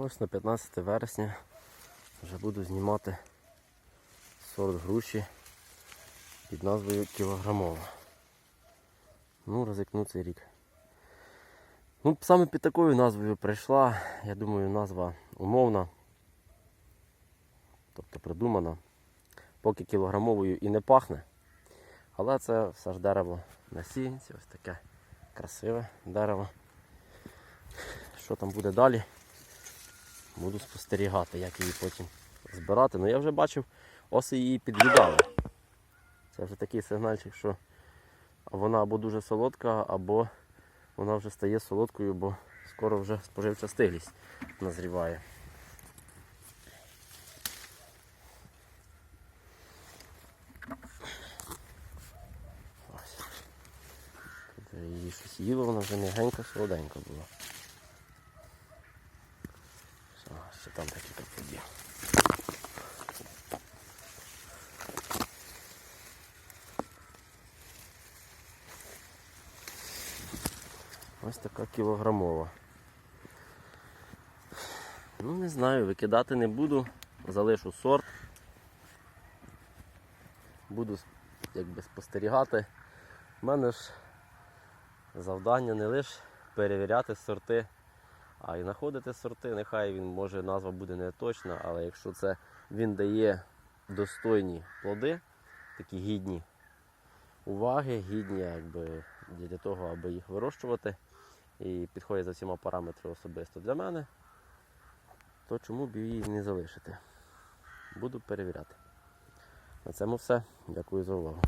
Ось на 15 вересня вже буду знімати сорт груші під назвою кілограмова. Ну, ризикну цей рік. Ну, саме під такою назвою прийшла, я думаю, назва умовна, тобто придумана. Поки кілограмовою і не пахне. Але це все ж дерево на сіянці, ось таке красиве дерево. Що там буде далі? Буду спостерігати, як її потім збирати. Ну я вже бачив, оси її під'їдали. Це вже такий сигнальчик, що вона або дуже солодка, або вона вже стає солодкою, бо скоро вже споживча стиглість назріває. Ось. Її щось їло, вона вже м'ягенька, солоденька була. Що, там такі побіг. Ось така кілограмова. Ну, не знаю, викидати не буду, залишу сорт. Буду якби спостерігати. У мене ж завдання не лише перевіряти сорти, а й знаходити сорти. Нехай він може назва буде не точна, але якщо це він дає достойні плоди, такі гідні уваги, гідні якби, для того, аби їх вирощувати і підходять за всіма параметрами особисто для мене, то чому б її не залишити? Буду перевіряти. На цьому все. Дякую за увагу.